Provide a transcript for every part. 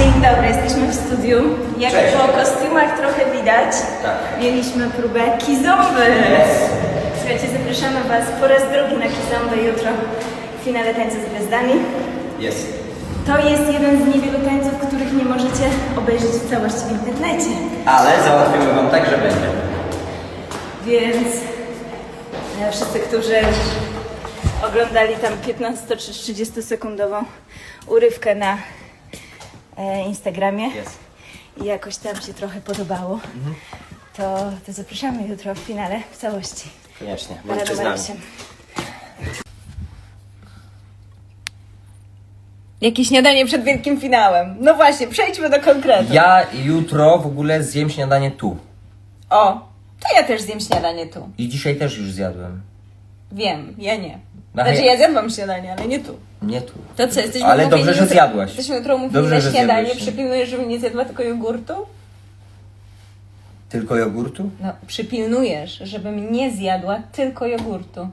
Dzień dobry, jesteśmy w studiu. Jak Cześć. po kostiumach trochę widać, Tak. mieliśmy próbę kizomby. Słuchajcie, zapraszamy Was po raz drugi na kizomby jutro w finale Tańca z Gwiazdami. Jest. To jest jeden z niewielu tańców, których nie możecie obejrzeć w całości w internecie. Ale załatwimy wam tak, że będzie. Więc e, wszyscy, którzy oglądali tam 15 czy 30 sekundową urywkę na e, Instagramie Jest. i jakoś tam się trochę podobało, to, to zapraszamy jutro w finale w całości. Koniecznie. Bądźcie z numer nami. Jakie śniadanie przed wielkim finałem? No właśnie, przejdźmy do konkretu. Ja jutro w ogóle zjem śniadanie tu. O, to ja też zjem śniadanie tu. I dzisiaj też już zjadłem. Wiem, ja nie. No, Znaczy ja- ja zjadłam śniadanie, ale nie tu. Nie tu. To co, jesteśmy Ale umówieni dobrze, że zjadłaś. Jesteśmy jutro umówieni Dobrze, na że śniadanie. zjadłeś. Przypilnujesz, żebym nie zjadła tylko jogurtu? Tylko jogurtu? No, przypilnujesz, żebym nie zjadła tylko jogurtu.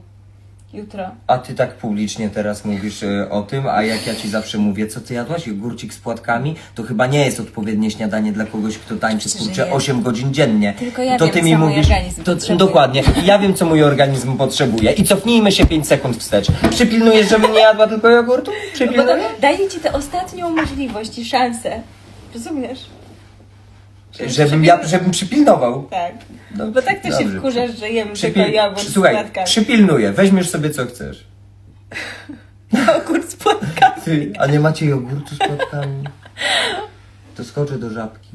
Jutro. A ty tak publicznie teraz mówisz e, o tym, a jak ja ci zawsze mówię, co ty jadłaś? Jogurcik z płatkami? To chyba nie jest odpowiednie śniadanie dla kogoś, kto tańczy Oczywiście, że kurczę nie. 8 godzin dziennie. Tylko ja to wiem, ty co mi mój mówisz. organizm To, potrzebuje. dokładnie. I ja wiem, co mój organizm potrzebuje. I cofnijmy się 5 sekund wstecz. Przypilnujesz, żebym nie jadła tylko jogurtu? No bo to daje ci tę ostatnią możliwość i szansę. Rozumiesz? Żebym ja, żebym przypilnował. Tak. No, Bo tak to się dobrze. wkurzasz, że jem Przypil... tylko z Słuchaj, płatkami. przypilnuję. Weźmiesz sobie co chcesz. Jogurt z płatkami. Ty, a nie macie jogurtu z płatkami? To skoczę do żabki.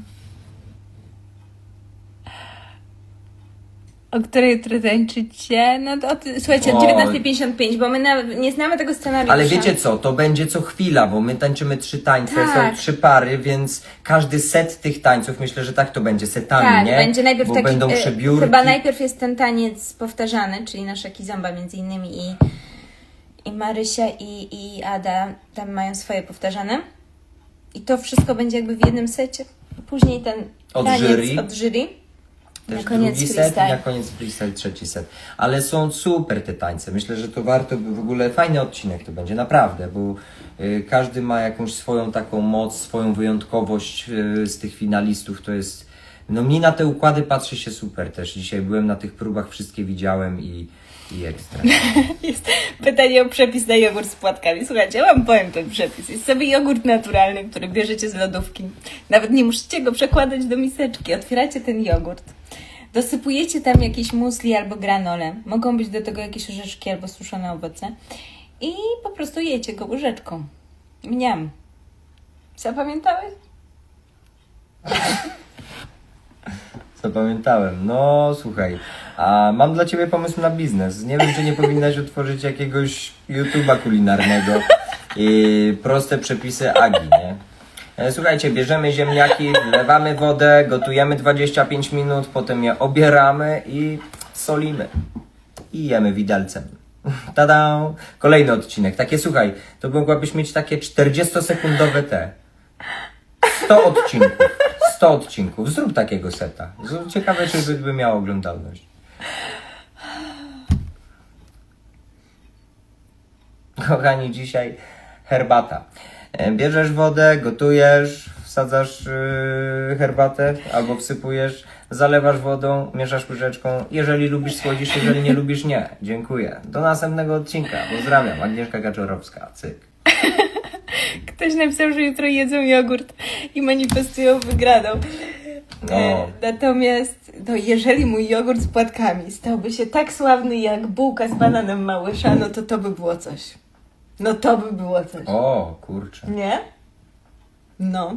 O której jutro tańczycie? No to od, słuchajcie, o Oj. 19.55, bo my nawet nie znamy tego scenariusza. Ale wiecie co, to będzie co chwila, bo my tańczymy trzy tańce, Tak. są trzy pary, więc każdy set tych tańców, myślę, że tak to będzie, setami, Tak, nie? będzie najpierw bo taki, będą e, przebiórki. Chyba najpierw jest ten taniec powtarzany, czyli nasza Kizomba między innymi i, i Marysia i, i Ada tam mają swoje powtarzane. I to wszystko będzie jakby w jednym secie. Później ten Od taniec jury. od jury. Też na koniec drugi set i na koniec freestyle trzeci set. Ale są super te tańce. Myślę, że to warto, by w ogóle fajny odcinek to będzie, naprawdę, bo y, każdy ma jakąś swoją taką moc, swoją wyjątkowość y, z tych finalistów. To jest, no mi na te układy patrzy się super też. Dzisiaj byłem na tych próbach, wszystkie widziałem i, i ekstra. Jest pytanie o przepis na jogurt z płatkami. Słuchajcie, ja wam powiem ten przepis. Jest sobie jogurt naturalny, który bierzecie z lodówki. Nawet nie musicie go przekładać do miseczki. Otwieracie ten jogurt. Dosypujecie tam jakieś musli albo granole. Mogą być do tego jakieś orzeszki albo suszone owoce. I po prostu jecie go łyżeczką. Mniam. Zapamiętałeś? Zapamiętałem. No słuchaj, a mam dla ciebie pomysł na biznes. Nie wiem, czy nie powinnaś otworzyć jakiegoś YouTube'a kulinarnego. I proste przepisy Agi, nie? E, Słuchajcie, bierzemy ziemniaki, wlewamy wodę, gotujemy 25 minut, potem je obieramy i solimy. I jemy widelcem. Tada! Kolejny odcinek. Takie słuchaj, to mogłabyś mieć takie 40-sekundowe te. 100 odcinków. 100 odcinków. Zrób takiego seta. Ciekawe, czy by, by miało oglądalność. Kochani, dzisiaj herbata. E, Bierzesz wodę, gotujesz, wsadzasz yy, herbatę albo wsypujesz, zalewasz wodą, mieszasz łyżeczką. Jeżeli lubisz słodzisz, jeżeli nie lubisz, nie. Dziękuję. Do następnego odcinka. Pozdrawiam. Agnieszka Kaczorowska. Cyk. Ktoś napisał, że jutro jedzą jogurt i manifestują wygraną. No. E, natomiast, no, jeżeli mój jogurt z płatkami stałby się tak sławny jak bułka z bananem Małysza, no to to by było coś. No to by było coś. O, kurczę. Nie? No.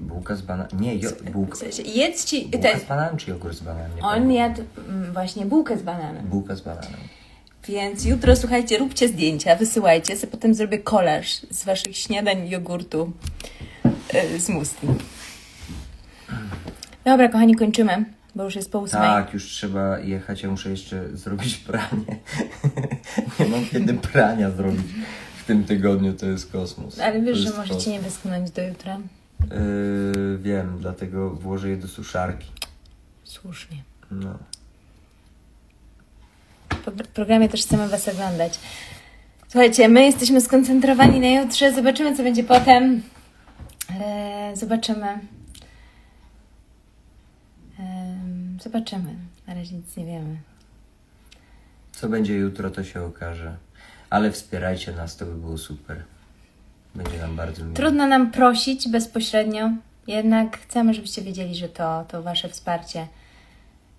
Bułka z bananem. Nie, jo, bułka. W sensie, jedzcie... Bułka Te, z bananem czy jogurt z bananem? Nie on pamiętam. jadł mm, właśnie bułkę z bananem. Bułka z bananem. Więc jutro, słuchajcie, róbcie zdjęcia, wysyłajcie, sobie potem zrobię kolaż z waszych śniadań jogurtu e, z musti. Dobra, kochani, kończymy, bo już jest po ósmej. Tak, już trzeba jechać. Ja muszę jeszcze zrobić pranie. nie mam kiedy prania zrobić w tym tygodniu, to jest kosmos. Ale wiesz, że możecie kosmos. nie wyschnąć do jutra. Yy, wiem, dlatego włożę je do suszarki. Słusznie. No. Programie też chcemy Was oglądać. Słuchajcie, my jesteśmy skoncentrowani na jutrze, zobaczymy, co będzie potem. Ale zobaczymy. Zobaczymy. Na razie nic nie wiemy. Co będzie jutro, to się okaże. Ale wspierajcie nas, to by było super. Będzie nam bardzo miło. Trudno nam prosić bezpośrednio, jednak chcemy, żebyście wiedzieli, że to, to Wasze wsparcie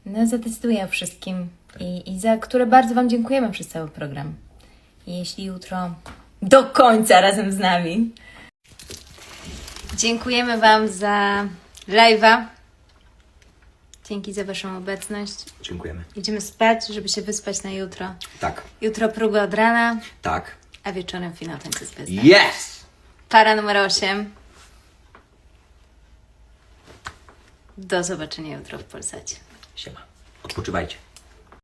no, zadecyduje o wszystkim i, i za które bardzo Wam dziękujemy przez cały program. I jeśli jutro do końca razem z nami. Dziękujemy Wam za live'a. Dzięki za Waszą obecność. Dziękujemy. Idziemy spać, żeby się wyspać na jutro. Tak, Jutro próby od rana, tak. a wieczorem finał tańca z gwiazd. Yes! Para numer 8. Do zobaczenia jutro w Polsacie. Siema. Odpoczywajcie.